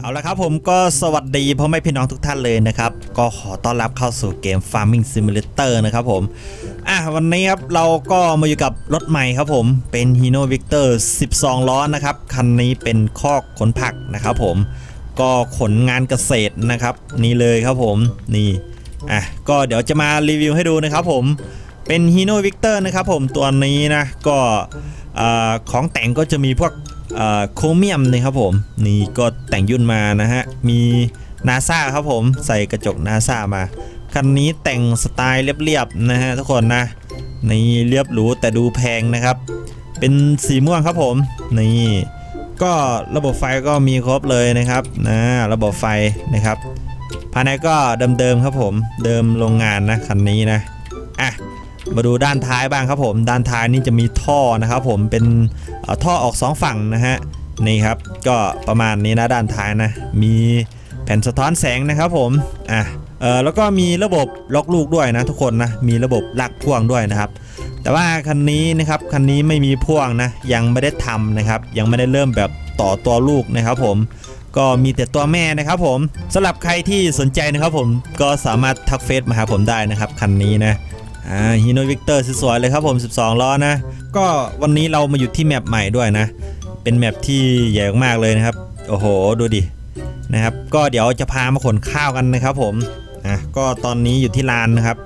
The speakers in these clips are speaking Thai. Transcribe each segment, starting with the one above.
เอาละครับผมก็สวัสดีพ่อแม่พี่น้องทุกท่านเลยนะครับ ก็ขอต้อนรับเข้าสู่เกม Farming Simulator นะครับผมอะวันนี้ครับเราก็มาอยู่กับรถใหม่ครับผมเป็น Hino Victor 12 ล้อนะครับ คันนี้เป็นคอกขนผักนะครับผมก็ขนงานเกษตรนะครับ นี่เลยครับผมนี่อะก็เดี๋ยวจะมารีวิวให้ดูนะครับผมเป็น Hino Victor นะครับผมตัวนี้นะก็ของแต่งก็จะมีพวก โครเมียมนะครับผมนี่ก็แต่งยุ่นมานะฮะ มีนาซาครับผมใส่กระจกนาซามา คันนี้แต่งสไตล์เรียบๆนะฮะทุกคนนะนี่เรียบหรูแต่ดูแพงนะครับ เป็นสีม่วงครับผมนี่ก็ระบบไฟก็มีครบเลยนะครับนะระบบไฟนะครับภายในก็เดิมๆครับผมเดิมโรงงานนะคันนี้นะอะ มาดูด้านท้ายบ้างครับผม ด้านท้ายนี่จะมีท่อนะครับผมเป็นท่อออกสองฝั่งนะฮะนี่ครับก็ประมาณนี้นะด้านท้ายนะ มีแผ่นสะท้อนแสงนะครับผมอะเออแล้วก็มีระบบล็อกลูกด้วยนะทุกคนนะมีระบบลากพ่วงด้วยนะครับ แต่ว่าคันนี้นะครับคันนี้ไม่มีพ่วงนะยังไม่ได้ทำนะครับ ยังไม่ได้เริ่มแบบต่อตัวลูกนะครับผมก็มีแต่ตัวแม่นะครับผมสำหรับใครที่สนใจนะครับผมก็สามารถทักเฟซมาหาผมได้นะครับคันนี้นะ อ่าฮีโนวิกเตอร์สวยๆเลยครับผม 12 ล้อนะ ก็วันนี้เรามาอยู่ที่แมปใหม่ด้วยนะ เป็นแมปที่ใหญ่มากเลยนะครับ โอ้โห ดูดิ นะครับ ก็เดี๋ยวจะพามาขนข้าวกันนะครับผม อะ ก็ตอนนี้อยู่ที่ลานนะครับ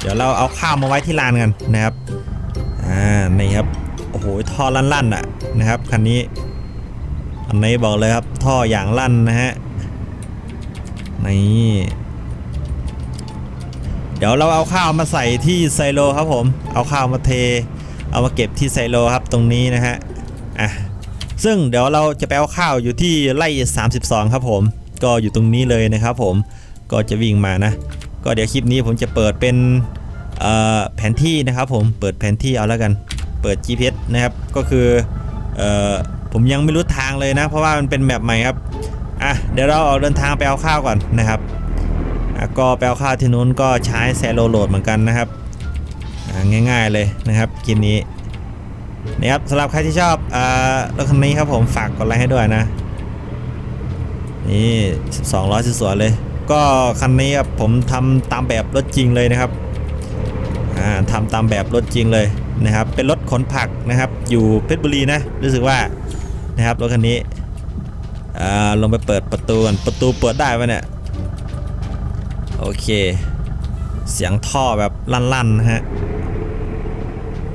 เดี๋ยวเราเอาข้าวมาไว้ที่ลานกันนะครับ อ่า นี่ครับ โอ้โห ท่อลั่นๆอะนะครับ คันนี้ อันนี้บอกเลยครับ ท่ออย่างลั่นนะฮะ นี่ เดี๋ยวเราเอาข้าวมาใส่ที่ไซโลครับผม เอาข้าวมาเท เอามาเก็บที่ไซโลครับตรงนี้นะฮะ อะ ซึ่งเดี๋ยวเราจะไปเอาข้าวอยู่ที่ไร่32 ครับผม ก็อยู่ตรงนี้เลยนะครับผม ก็จะวิ่งมานะ ก็เดี๋ยวคลิปนี้ผมจะเปิดเป็นเอ่อแผนที่นะครับผม เปิดแผนที่เอาแล้วกัน เปิด GPS นะครับ ก็คือเอ่อผมยังไม่รู้ทางเลยนะ เพราะว่ามันเป็นแมปใหม่ครับ อะ เดี๋ยวเราออกเดินทางไปเอาข้าวก่อนนะครับ อะก็แปลข้าที่นู้นก็ใช้แซโลโหลดเหมือนกันนะครับง่ายๆเลยนะครับคลิปนี้นี่ครับสำหรับใครที่ชอบอ่ารถคันนี้ครับผมฝากกดไลค์ให้ด้วยนะ นี่12ล้อสวยๆเลย ก็คันนี้ครับผมทำตามแบบรถจริงเลยนะครับอ่าทำตามแบบรถจริงเลยนะครับ เป็นรถขนผักนะครับ อยู่เพชรบุรีนะรู้สึกว่านะครับรถคันนี้อ่าลงไปเปิดประตูก่อนประตูเปิดได้ปะเนี่ย โอเค เสียงท่อแบบลั่นๆนะฮะ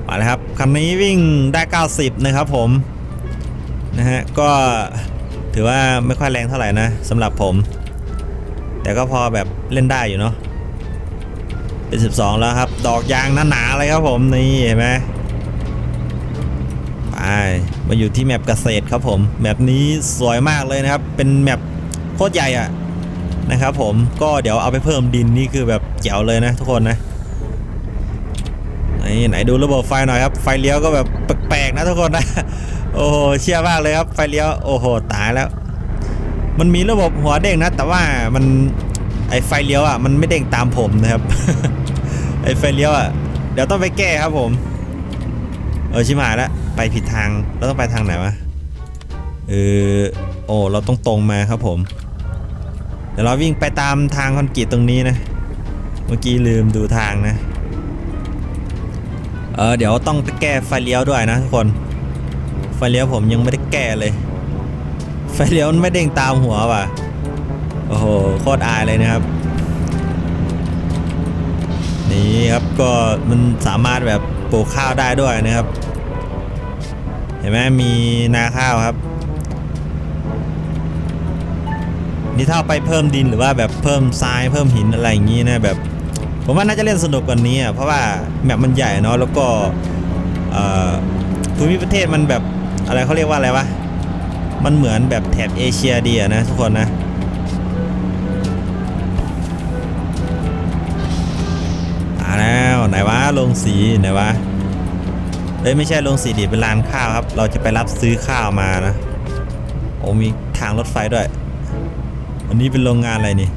มาเลยครับคันนี้วิ่งได้ 90 นะครับผมนะฮะก็ถือว่าไม่ค่อยแรงเท่าไหร่นะสำหรับผม แต่ก็พอแบบเล่นได้อยู่เนาะเป็น 12 แล้วครับ ดอกยางหนาๆเลยครับผมนี่เห็นไหมไปมาอยู่ที่แมปเกษตรครับผมแมปนี้สวยมากเลยนะครับ เป็นแมปโคตรใหญ่อะ นะครับผมก็เดี๋ยวเอาไปเพิ่มดินนี่คือแบบแจ๋วเลยนะทุกคนนะไหนไหนดูระบบไฟหน่อยครับ ไฟเลี้ยวก็แบบแปลกๆนะทุกคนนะ โอ้โหเชี่ยมากเลยครับ ไฟเลี้ยวโอ้โหตายแล้ว มันมีระบบหัวเด้งนะ แต่ว่ามันไอไฟเลี้ยวอะมันไม่เด้งตามผมนะครับ ไอไฟเลี้ยวอะเดี๋ยวต้องไปแก้ครับผม เออชิมหายแล้วไปผิดทางเราต้องไปทางไหนวะเออโอ้เราต้องตรงมาครับผม ดี๋ยวเราวิ่งไปตามทางคอนกรีตตรงนี้นะ เมื่อกี้ลืมดูทางนะ เออเดี๋ยวต้องแก้ไฟเลี้ยวด้วยนะทุกคน ไฟเลี้ยวผมยังไม่ได้แก้เลย ไฟเลี้ยวไม่เด้งตามหัวว่ะ โอ้โหโคตรอายเลยนะครับ นี่ครับก็มันสามารถแบบปลูกข้าวได้ด้วยนะครับ เห็นไหมมีนาข้าวครับ นี่ถ้าไปเพิ่มดินหรือว่าแบบเพิ่มทรายเพิ่มหินอะไรอย่างนี้นะแบบ ผมว่าน่าจะเล่นสนุกกว่านี้อะเพราะว่าแมปมันใหญ่เนาะแล้วก็ภูมิประเทศมันแบบอะไรเขาเรียกว่าอะไรวะมันเหมือนแบบแถบเอเชียดีอะนะทุกคนนะมาแล้วไหนวะลงสีไหนวะเอ้ยไม่ใช่ลงสีดิเป็นร้านข้าวครับ เราจะไปรับซื้อข้าวมานะโอ้มีทางรถไฟด้วย อันนี้เป็นโรงงานอะไรนี่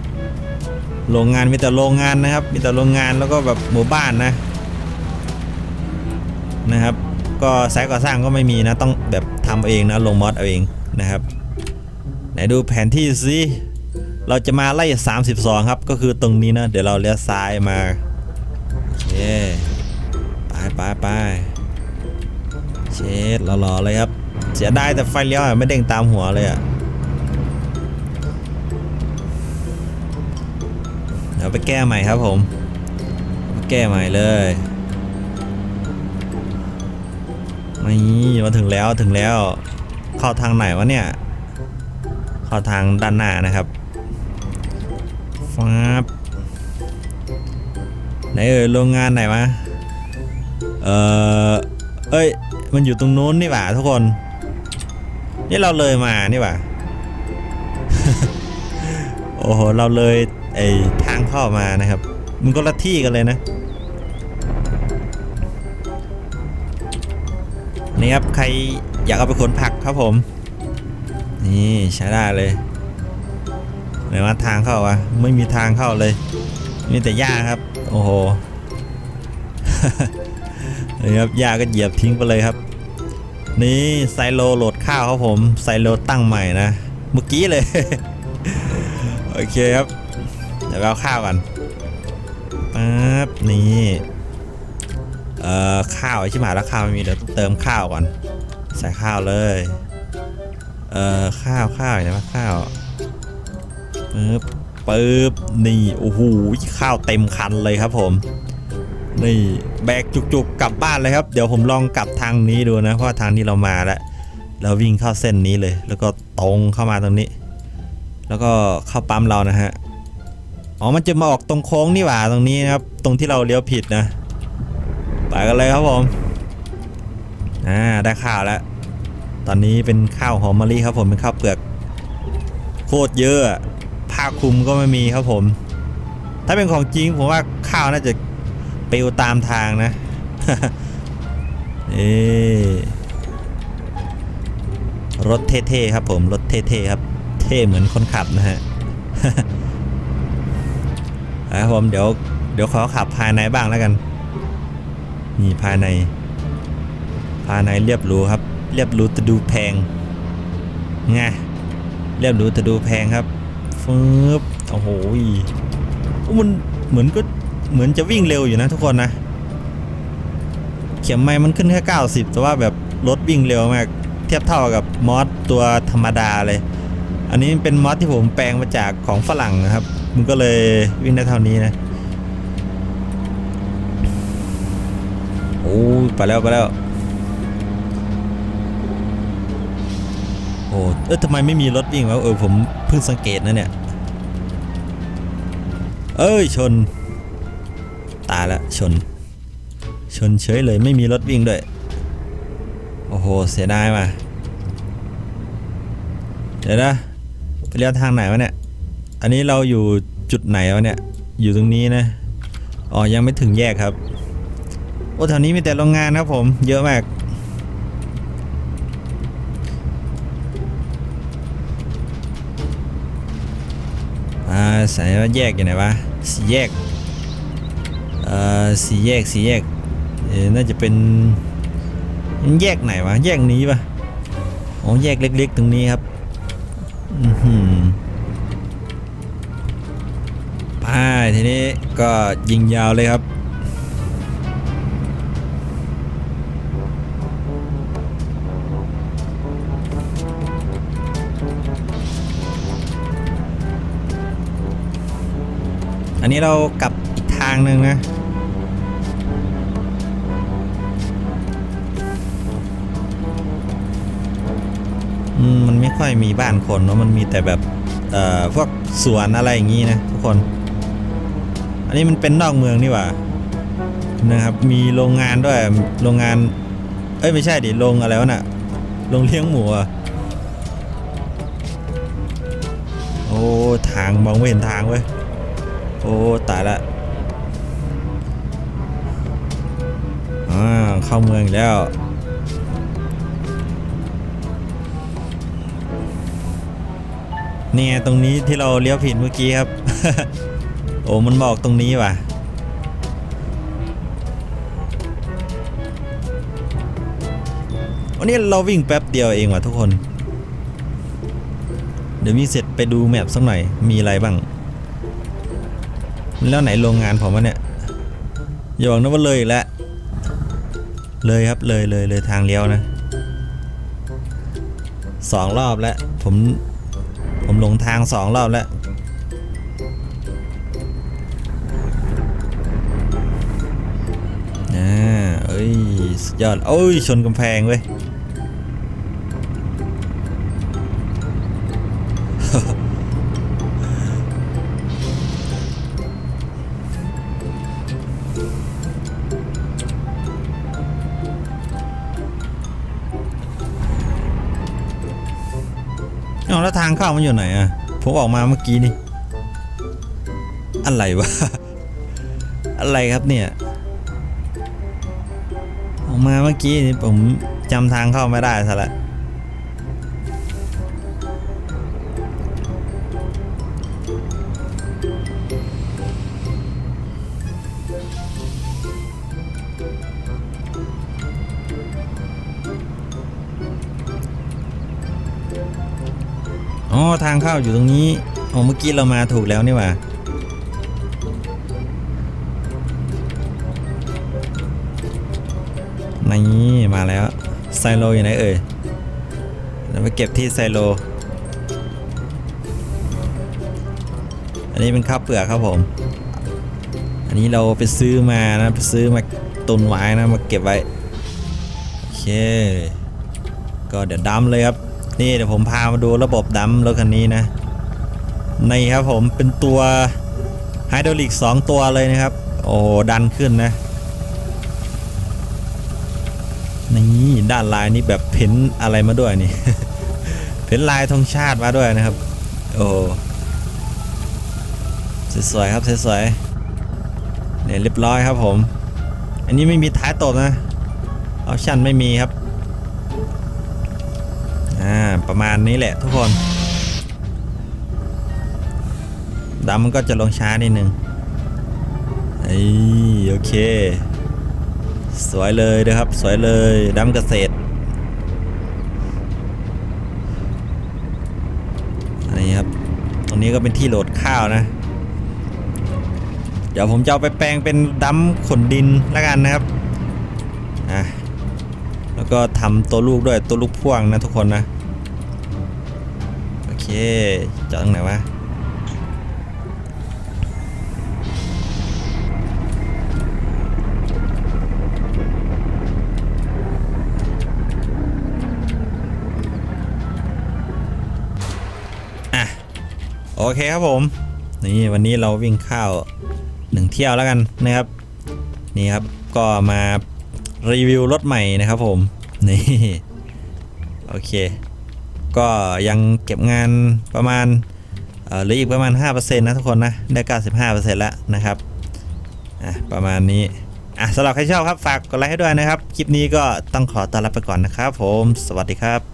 โรงงานมีแต่โรงงานนะครับ มีแต่โรงงานแล้วก็แบบหมู่บ้านนะนะครับ ก็สายก่อสร้างก็ไม่มีนะต้องแบบทำเองนะลงมอดเอาเองนะครับ ไหนดูแผนที่สิเราจะมาไล่ 32 ครับ ก็คือตรงนี้นะ เดี๋ยวเราเลี้ยวซ้ายมาโอเคไปไปไปเช็ดรอๆเลยครับ เสียดายแต่ไฟเลี้ยวไม่เด้งตามหัวเลยอะเดี๋ยวไปแก้ใหม่ครับผมแก้ใหม่เลยนี่มาถึงแล้วถึงแล้วเข้าทางไหนวะเนี่ยเข้าทางด้านหน้านะครับฟ้าบไหนเอ่ยโรงงานไหนวะเออเอ้ยมันอยู่ตรงนู้นนี่หว่าทุกคนนี่เราเลยมานี่หว่าโอ้โหเราเลย ไอ้ทางเข้ามานะครับ มันก็ละที่กันเลยนะ นี่ครับใครอยากเอาไปขนผักครับผม นี่ใช้ได้เลยไหนว่าทางเข้าวะไม่มีทางเข้าเลยมีแต่หญ้าครับ โอ้โหนี่ครับหญ้าก็เหยียบทิ้งไปเลยครับ นี่ไซโลโหลดข้าวครับผมไซโลตั้งใหม่นะ เมื่อกี้เลย โอเคครับ ดี๋ยวไปเอาข้าวกันปั๊บนี่เอ่อข้าวชิบหายแล้วข้าวไม่มีเดี๋ยวเติมข้าวก่อน ใส่ข้าวเลยเอ่อข้าวข้าวอยู่ไหนวะข้าวปึ๊บปึ๊บนี่โอ้โหข้าวเต็มคันเลยครับผมนี่แบกจุกๆกลับบ้านเลยครับ เดี๋ยวผมลองกลับทางนี้ดูนะเพราะาทางที่เรามาแล้วเราวิ่งเข้าเส้นนี้เลย แล้วก็ตรงเข้ามาตรงนี้ แล้วก็เข้าปั๊มเรานะฮะ อ๋อ มันจะมาออกตรงโค้งนี่หว่าตรงนี้นะครับ ตรงที่เราเลี้ยวผิดนะ ไปกันเลยครับผม อ่า ได้ข้าวแล้ว ตอนนี้เป็นข้าวหอมมะลิครับผม เป็นข้าวเปลือก โคตรเยอะ ผ้าคลุมก็ไม่มีครับผม ถ้าเป็นของจริงผมว่าข้าวน่าจะปลิวตามทางนะนี่รถเท่ๆครับผม รถเท่ๆครับ เท่เหมือนคนขับนะฮะ ครับผมเดี๋ยวเดี๋ยวขอขับภายในบ้างแล้วกันนี่ภายใน ภายในเรียบรูครับ เรียบรูแต่ดูแพงไงเรียบรูแต่ดูแพงครับฟืบโอ้โหมันเหมือนก็เหมือนจะวิ่งเร็วอยู่นะทุกคนนะ เข็มไม้มันขึ้นแค่ 90 แต่ว่าแบบรถวิ่งเร็วมาก เทียบเท่ากับมอสตัวธรรมดาเลย อันนี้เป็นมอสที่ผมแปลงมาจากของฝรั่งนะครับ มันก็เลยวิ่งได้เท่านี้นะ โอ้ไปแล้วไปแล้ว โอ้เออทำไมไม่มีรถวิ่งวะเออผมเพิ่งสังเกตนะเนี่ย เอ้ยชน ตายละชน ชนเฉยเลยไม่มีรถวิ่งด้วย โอ้โหเสียดายว่ะเดี๋ยวนะไปเลี้ยวทางไหนวะเนี่ย อันนี้เราอยู่จุดไหนวะเนี่ย อยู่ตรงนี้นะ อ๋อ ยังไม่ถึงแยกครับ โอ้แถวนี้มีแต่โรงงานครับผม เยอะมาก อ่าสายว่าแยกอยู่ไหนวะสี่แยก เอ่อสี่แยกสี่แยกเออน่าจะเป็น แยกไหนวะ แยกนี้ปะอ๋อ แยกเล็ก ๆ ตรงนี้ครับ อือหือ ไปทีนี้ก็ยิงยาวเลยครับอันนี้เรากลับอีกทางหนึ่งนะ มันไม่ค่อยมีบ้านคนเนาะ มันมีแต่แบบ เอ่อ พวกสวนอะไรอย่างงี้นะทุกคน อันนี้มันเป็นนอกเมืองนี่หว่านะครับ มีโรงงานด้วย โรงงาน เอ้ยไม่ใช่ดิ โรงอะไรวะน่ะ โรงเลี้ยงหมูอะโอ้ ทางมองไม่เห็นทางเว้ย โอ้ ตายละอ่าเข้าเมืองแล้วเนี่ยตรงนี้ที่เราเลี้ยวผิดเมื่อกี้ครับ โอ้มันบอกตรงนี้ว่ะ วันนี้เราวิ่งแป๊บเดียวเองว่ะทุกคน เดี๋ยววิ่งเสร็จไปดูแมปสักหน่อย มีอะไรบ้าง แล้วไหนโรงงานผมวะเนี่ย อย่าบอกนะว่าเลยแล้ว เลยครับเลยเลยเลยทางเลี้ยวนะสองรอบแล้ว ผม ผมหลงทางสองรอบแล้ว ยสุดยอด โอ้ย ชนกำแพงเว้ย เอาแล้วทางเข้ามันอยู่ไหนอะ ผมออกมาเมื่อกี้นี่ อะไรวะ อะไรครับเนี่ย มาเมื่อกี้นี่ผมจำทางเข้าไม่ได้ซะละอ๋อทางเข้าอยู่ตรงนี้ อ๋อ เมื่อกี้เรามาถูกแล้วนี่หว่า นี่มาแล้วไซโลอยู่ไหนเอ่ยเราไปเก็บที่ไซโล อันนี้เป็นข้าวเปลือกครับผม อันนี้เราไปซื้อมานะไปซื้อมาตุนไว้นะมาเก็บไว้ โอเค ก็เดี๋ยวดัมเลยครับ นี่เดี๋ยวผมพามาดูระบบดัมรถคันนี้นะ ในครับผมเป็นตัวไฮดรอลิก2ตัวเลยนะครับ โอ้ดันขึ้นนะ นี่ด้านลายนี่แบบเพ้นอะไรมาด้วยนี่ เพ้นลายธงชาติมาด้วยนะครับ โอ้สวยๆครับสวยๆเนี่ยเรียบร้อยครับผม อันนี้ไม่มีท้ายตบนะออปชั่นไม่มีครับอ่าประมาณนี้แหละทุกคนดำมันก็จะลงช้านิดนึงเอ้โอเค สวยเลยนะครับ สวยเลยดำเกษตร อันนี้ครับ ตรงนี้ก็เป็นที่โหลดข้าวนะ เดี๋ยวผมจะเอาไปแปลงเป็นดำขนดินแล้วกันนะครับ อะ แล้วก็ทำตัวลูกด้วยตัวลูกพ่วงนะทุกคนนะ โอเคจอดตรงไหนวะ โอเคครับผม นี่วันนี้เราวิ่งข้าวหนึ่งเที่ยวแล้วกันนะครับ นี่ครับก็มารีวิวรถใหม่นะครับผม นี่ โอเค ก็ยังเก็บงานประมาณเหลืออีกประมาณ 5%นะทุกคนนะ ได้ 95%แล้วนะครับ อะ ประมาณนี้ อะสำหรับใครชอบครับ ฝากกดไลค์ให้ด้วยนะครับ คลิปนี้ก็ต้องขอต้อนรับไปก่อนนะครับผม สวัสดีครับ